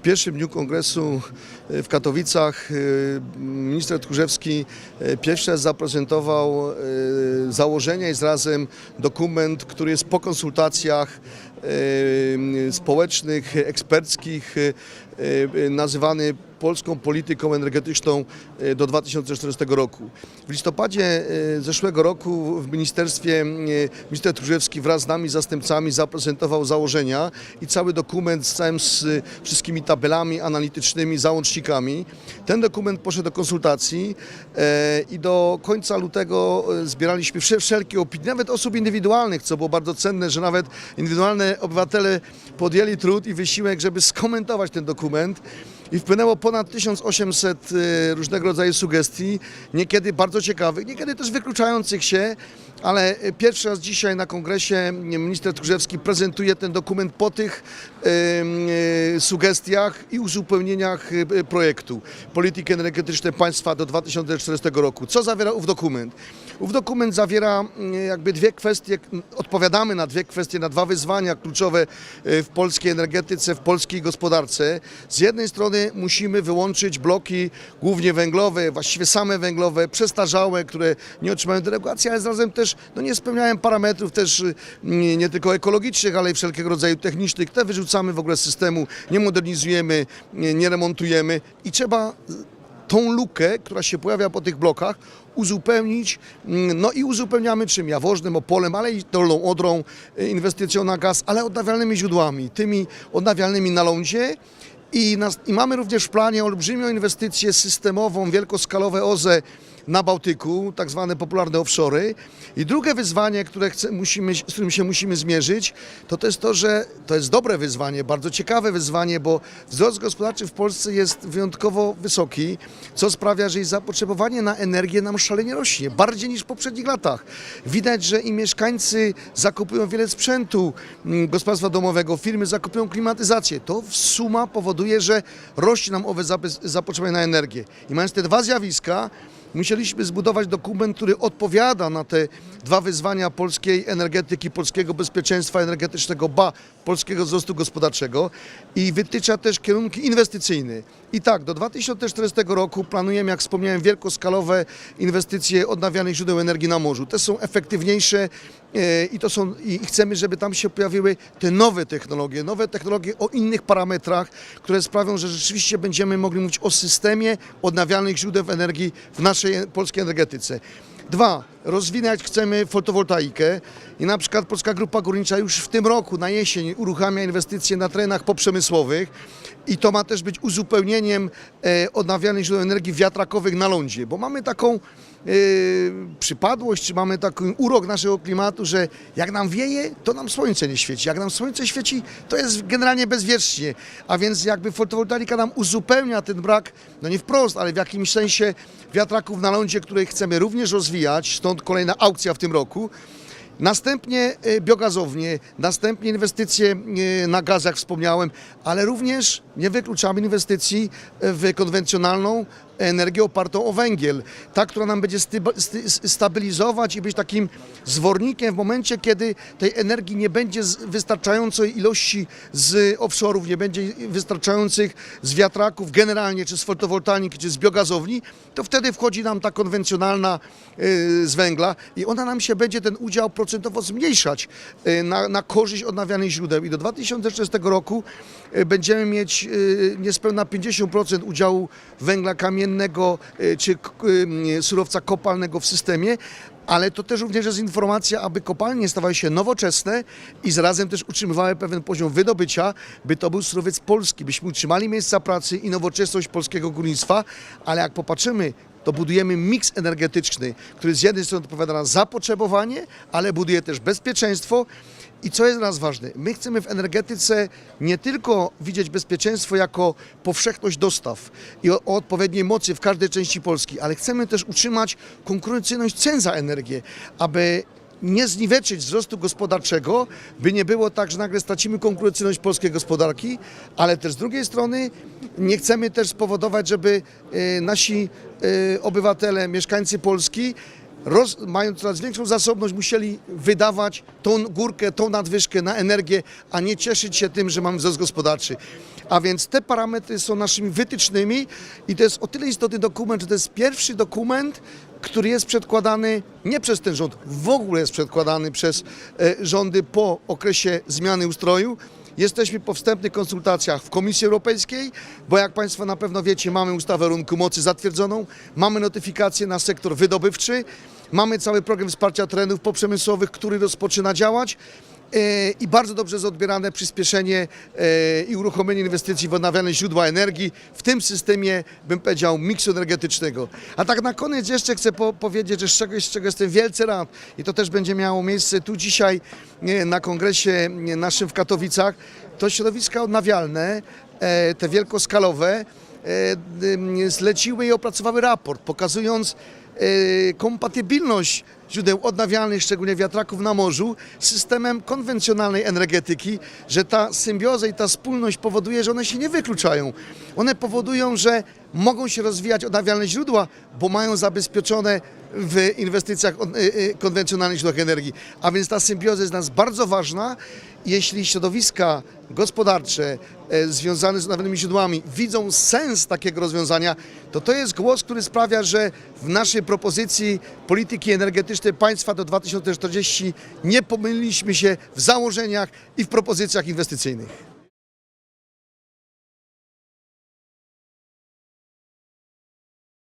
W pierwszym dniu kongresu e, w Katowicach e, minister Tchórzewski e, pierwszy raz zaprezentował założenia i zarazem dokument, który jest po konsultacjach społecznych, eksperckich, e, e, nazywany polską polityką energetyczną do 2040 roku. W listopadzie zeszłego roku w ministerstwie minister Tchórzewski wraz z nami, zastępcami zaprezentował założenia i cały dokument z całym z wszystkimi tabelami analitycznymi, załącznikami. Ten dokument poszedł do konsultacji i do końca lutego zbieraliśmy wsze- wszelkie opinie, nawet osób indywidualnych, co było bardzo cenne, że nawet indywidualne obywatele podjęli trud i wysiłek, żeby skomentować ten dokument. I wpłynęło ponad 1800 e, różnego rodzaju sugestii, niekiedy bardzo ciekawych, niekiedy też wykluczających się, ale e, pierwszy raz dzisiaj na kongresie minister Tchórzewski prezentuje ten dokument po tych e, sugestiach i uzupełnieniach e, projektu polityki energetycznej państwa do 2040 roku. Co zawiera ów dokument? Ów dokument zawiera mm, jakby dwie kwestie, odpowiadamy na dwie kwestie, na dwa wyzwania kluczowe e, w polskiej energetyce, w polskiej gospodarce. Z jednej strony musimy wyłączyć bloki głównie węglowe, właściwie same węglowe, przestarzałe, które nie otrzymają deregulacji, ale zarazem też no, nie spełniają parametrów też y, nie, nie tylko ekologicznych, ale i wszelkiego rodzaju technicznych. Te wyrzucamy w ogóle z systemu, nie modernizujemy, nie, nie remontujemy i trzeba tą lukę, która się pojawia po tych blokach, uzupełnić. mm, No i uzupełniamy czym? Jaworznym, Opolem, ale i Dolną Odrą, y, inwestycją na gaz, ale odnawialnymi źródłami, tymi odnawialnymi na lądzie. I, nas, I mamy również w planie olbrzymią inwestycję systemową, wielkoskalowe OZE na Bałtyku, tak zwane popularne offshory. I drugie wyzwanie, które chce, musimy, z którym się musimy zmierzyć, to, to jest to, że to jest dobre wyzwanie, bardzo ciekawe wyzwanie, bo wzrost gospodarczy w Polsce jest wyjątkowo wysoki, co sprawia, że zapotrzebowanie na energię nam szalenie rośnie, bardziej niż w poprzednich latach. Widać, że i mieszkańcy zakupują wiele sprzętu mm, gospodarstwa domowego, firmy zakupują klimatyzację. To w suma powoduje, że rośnie nam owe zapotrzebowanie na energię. I mając te dwa zjawiska, musieliśmy zbudować dokument, który odpowiada na te dwa wyzwania polskiej energetyki, polskiego bezpieczeństwa energetycznego, ba, polskiego wzrostu gospodarczego i wytycza też kierunki inwestycyjne. I tak, do 2040 roku planujemy, jak wspomniałem, wielkoskalowe inwestycje odnawialnych źródeł energii na morzu. Te są efektywniejsze i to są i chcemy, żeby tam się pojawiły te nowe technologie, nowe technologie o innych parametrach, które sprawią, że rzeczywiście będziemy mogli mówić o systemie odnawialnych źródeł energii w naszej polskiej energetyce. Dwa, rozwinąć chcemy fotowoltaikę i na przykład Polska Grupa Górnicza już w tym roku na jesień uruchamia inwestycje na terenach poprzemysłowych i to ma też być uzupełnieniem e, odnawialnych źródeł energii wiatrakowych na lądzie, bo mamy taką e, przypadłość, czy mamy taki urok naszego klimatu, że jak nam wieje, to nam słońce nie świeci. Jak nam słońce świeci, to jest generalnie bezwiecznie. A więc jakby fotowoltaika nam uzupełnia ten brak, no nie wprost, ale w jakimś sensie wiatraków na lądzie, które chcemy również rozwijać, stąd kolejna aukcja w tym roku. Następnie e, biogazownie, następnie inwestycje e, na gaz, jak wspomniałem, ale również nie wykluczamy inwestycji w konwencjonalną energię opartą o węgiel. Ta, która nam będzie stabilizować i być takim zwornikiem w momencie, kiedy tej energii nie będzie wystarczającej ilości z offshore'ów, nie będzie wystarczających z wiatraków generalnie, czy z fotowoltaiki, czy z biogazowni, to wtedy wchodzi nam ta konwencjonalna y, z węgla i ona nam się będzie ten udział procentowo zmniejszać y, na, na korzyść odnawialnych źródeł. I do 2030 roku y, będziemy mieć niespełna 50% udziału węgla kamiennego y, czy k- y, surowca kopalnego w systemie, ale to też również jest informacja, aby kopalnie stawały się nowoczesne i zarazem też utrzymywały pewien poziom wydobycia, by to był surowiec polski, byśmy utrzymali miejsca pracy i nowoczesność polskiego górnictwa, ale jak popatrzymy, to budujemy miks energetyczny, który z jednej strony odpowiada na zapotrzebowanie, ale buduje też bezpieczeństwo. I co jest dla nas ważne? My chcemy w energetyce nie tylko widzieć bezpieczeństwo jako powszechność dostaw i o, o odpowiedniej mocy w każdej części Polski, ale chcemy też utrzymać konkurencyjność cen za energię, aby nie zniweczyć wzrostu gospodarczego, by nie było tak, że nagle stracimy konkurencyjność polskiej gospodarki, ale też z drugiej strony nie chcemy też spowodować, żeby e, nasi e, obywatele, mieszkańcy Polski roz, mają coraz większą zasobność, musieli wydawać tą górkę, tą nadwyżkę na energię, a nie cieszyć się tym, że mamy wzrost gospodarczy. A więc te parametry są naszymi wytycznymi i to jest o tyle istotny dokument, że to jest pierwszy dokument, który jest przedkładany nie przez ten rząd, w ogóle jest przedkładany przez e, rządy po okresie zmiany ustroju. Jesteśmy po wstępnych konsultacjach w Komisji Europejskiej, bo jak Państwo na pewno wiecie, mamy ustawę o rynku mocy zatwierdzoną, mamy notyfikację na sektor wydobywczy, mamy cały program wsparcia terenów poprzemysłowych, który rozpoczyna działać. E, I bardzo dobrze jest odbierane przyspieszenie e, i uruchomienie inwestycji w odnawialne źródła energii w tym systemie, bym powiedział, miksu energetycznego. A tak na koniec jeszcze chcę po powiedzieć, że z czegoś, z czego jestem wielce rad i to też będzie miało miejsce tu dzisiaj nie, na kongresie naszym w Katowicach, to środowiska odnawialne, e, te wielkoskalowe, e, zleciły i opracowały raport, pokazując e, kompatybilność źródeł odnawialnych, szczególnie wiatraków na morzu, systemem konwencjonalnej energetyki, że ta symbioza i ta spójność powoduje, że one się nie wykluczają. One powodują, że mogą się rozwijać odnawialne źródła, bo mają zabezpieczone w inwestycjach y, y, konwencjonalnych źródłach energii. A więc ta symbioza jest dla nas bardzo ważna. Jeśli środowiska gospodarcze e, związane z odnawialnymi źródłami widzą sens takiego rozwiązania, to to jest głos, który sprawia, że w naszej propozycji polityki energetycznej państwa do 2040 nie pomyliliśmy się w założeniach i w propozycjach inwestycyjnych.